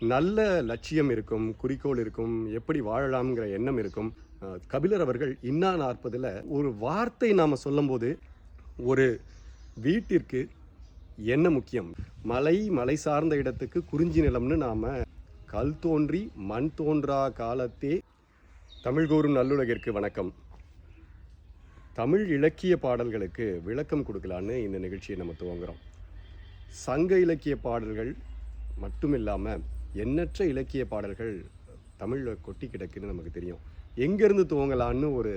நல்ல லட்சியம் இருக்கும் குறிக்கோள் இருக்கும் எப்படி வாழலாம்ங்கிற எண்ணம் இருக்கும். கபிலர் அவர்கள் இன்னா நாற்பதில் ஒரு வார்த்தை நாம் சொல்லும்போது ஒரு வீட்டிற்கு என்ன முக்கியம்? மலை மலை சார்ந்த இடத்துக்கு குறிஞ்சி நிலம்னு நாம் கல் தோன்றி மண் தோன்றா காலத்தே தமிழ் கூறும் நல்லுலகிற்கு வணக்கம். தமிழ் இலக்கிய பாடல்களுக்கு விளக்கம் கொடுக்கலான்னு இந்த நிகழ்ச்சியை நம்ம துவங்குறோம். சங்க இலக்கிய பாடல்கள் மட்டும் இல்லாமல் எண்ணற்ற இலக்கிய பாடல்கள் தமிழில் கொட்டி கிடக்குன்னு நமக்கு தெரியும். எங்கேருந்து துவங்கலான்னு ஒரு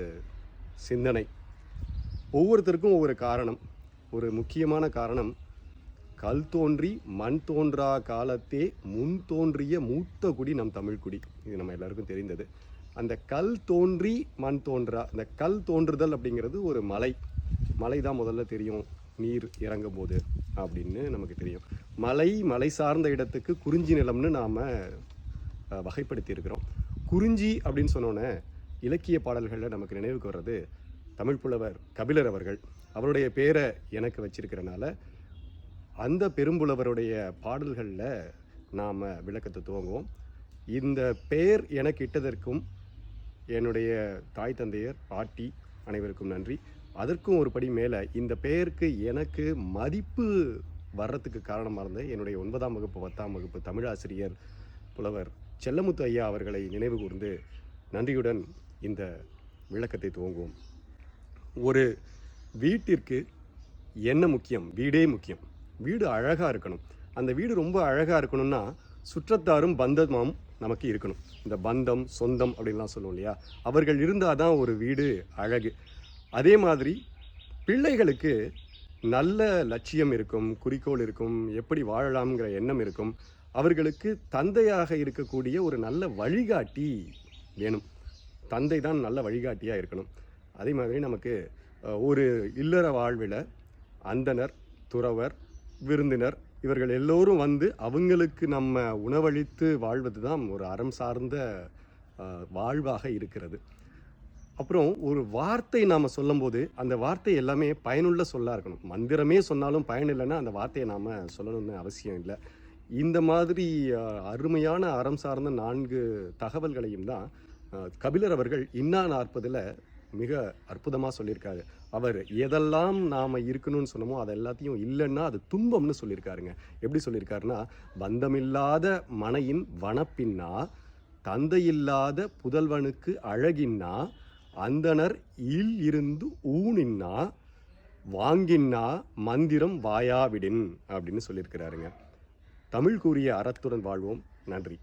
சிந்தனை. ஒவ்வொருத்தருக்கும் ஒவ்வொரு காரணம். ஒரு முக்கியமான காரணம் கல் தோன்றி மண் தோன்றா காலத்தே முன் தோன்றிய மூத்த குடி நம் தமிழ் குடி. இது நம்ம எல்லாருக்கும் தெரிந்தது. அந்த கல் தோன்றி மண் தோன்றா அந்த கல் தோன்றுதல் அப்படிங்கிறது ஒரு மலை. மலை தான் முதல்ல தெரியும். நீர் இறங்கும் போது அப்படின்னு நமக்கு தெரியும். மலை மலை சார்ந்த இடத்துக்கு குறிஞ்சி நிலம்னு நாம் வகைப்படுத்தி இருக்கிறோம் குறிஞ்சி அப்படின்னு சொன்னோன்னே இலக்கிய பாடல்களில் நமக்கு நினைவுக்கு வர்றது தமிழ் புலவர் கபிலர் அவர்கள். அவருடைய பேரை எனக்கு வச்சிருக்கிறனால அந்த பெரும்புலவருடைய பாடல்களில் நாம் விளக்கத்தை துவங்குவோம். இந்த பெயர் எனக்கு இட்டதற்கும் என்னுடைய தாய் தந்தையர் பாட்டி அனைவருக்கும் நன்றி. அதற்கும் ஒரு படி மேலே இந்த பெயருக்கு எனக்கு மதிப்பு வர்றதுக்கு காரணமாக இருந்த என்னுடைய ஒன்பதாம் வகுப்பு பத்தாம் வகுப்பு தமிழாசிரியர் புலவர் செல்லமுத்து ஐயா அவர்களை நினைவு கூர்ந்து நன்றியுடன் இந்த விளக்கத்தை துவங்குவோம். ஒரு வீட்டிற்கு என்ன முக்கியம்? வீடே முக்கியம். வீடு அழகாக இருக்கணும். அந்த வீடு ரொம்ப அழகாக இருக்கணும்னா சுற்றத்தாரும் பந்தமும் நமக்கு இருக்கணும். இந்த பந்தம் சொந்தம் அப்படின்லாம் சொல்லுவோம் இல்லையா? அவர்கள் இருந்தால் தான் ஒரு வீடு அழகு. அதே மாதிரி பிள்ளைகளுக்கு நல்ல லட்சியம் இருக்கும் குறிக்கோள் இருக்கும் எப்படி வாழலாம்ங்கிற எண்ணம் இருக்கும். அவர்களுக்கு தந்தையாக இருக்கக்கூடிய ஒரு நல்ல வழிகாட்டி வேணும். தந்தை தான் நல்ல வழிகாட்டியாக இருக்கணும். அதே மாதிரி நமக்கு ஒரு இல்லற வாழ்வில் அந்தனர் துறவர் விருந்தினர் இவர்கள் எல்லோரும் வந்து அவங்களுக்கு நம்ம உணவளித்து வாழ்வது தான் ஒரு அறம் சார்ந்த வாழ்வாக இருக்கிறது. அப்புறம் ஒரு வார்த்தை நாம் சொல்லும்போது அந்த வார்த்தை எல்லாமே பயனுள்ள சொல்லாக இருக்கணும். மந்திரமே சொன்னாலும் பயன் இல்லைன்னா அந்த வார்த்தையை நாம் சொல்லணும்னு அவசியம் இல்லை. இந்த மாதிரி அருமையான அறம் சார்ந்த நான்கு தகவல்களையும் தான் கபிலர் அவர்கள் இன்னா நாற்பதில் மிக அற்புதமாக சொல்லியிருக்காரு. அவர் எதெல்லாம் நாம் இருக்கணும்னு சொன்னமோ அது எல்லாத்தையும் இல்லைன்னா அது துன்பம்னு சொல்லியிருக்காருங்க. எப்படி சொல்லியிருக்காருன்னா பந்தமில்லாத மனையின் வனப்பின்னா தந்தையில்லாத புதல்வனுக்கு அழகின்னா அந்தனர் இல் இருந்து ஊனின்னா வாங்கின்னா மந்திரம் வாயாவிடின் அப்படின்னு சொல்லியிருக்கிறாருங்க. தமிழ் கூறிய அறத்துடன் வாழ்வோம். நன்றி.